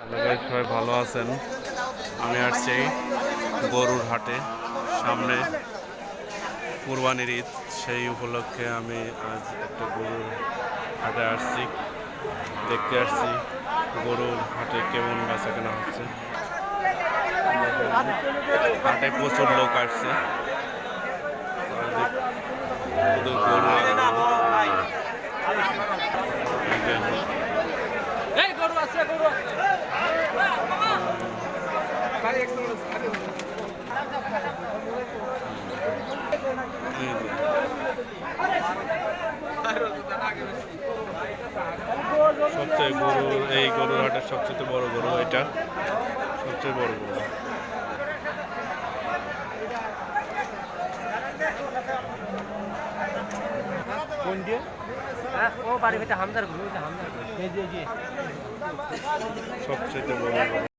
সবাই ভালো আছেন? আমি আসছি গরুর হাটে। সামনে কুরবানির ঈদ, সেই উপলক্ষে আমি আজ একটা গরুর হাটে আসছি। দেখতে আসছি গরুর হাটে কেমন বেচা কেনা হচ্ছে। হাটে প্রচুর লোক আসছে। গরু গরু। সবচেয়ে বড় এই গরুর হাটের সবচেয়ে বড় গরু এটা। সবচেয়ে বড় গরু। কোন দিয়ে? হ্যাঁ ও বাড়ি ভিতরে হামদার গরু এটা হামদার সবচেয়ে বড়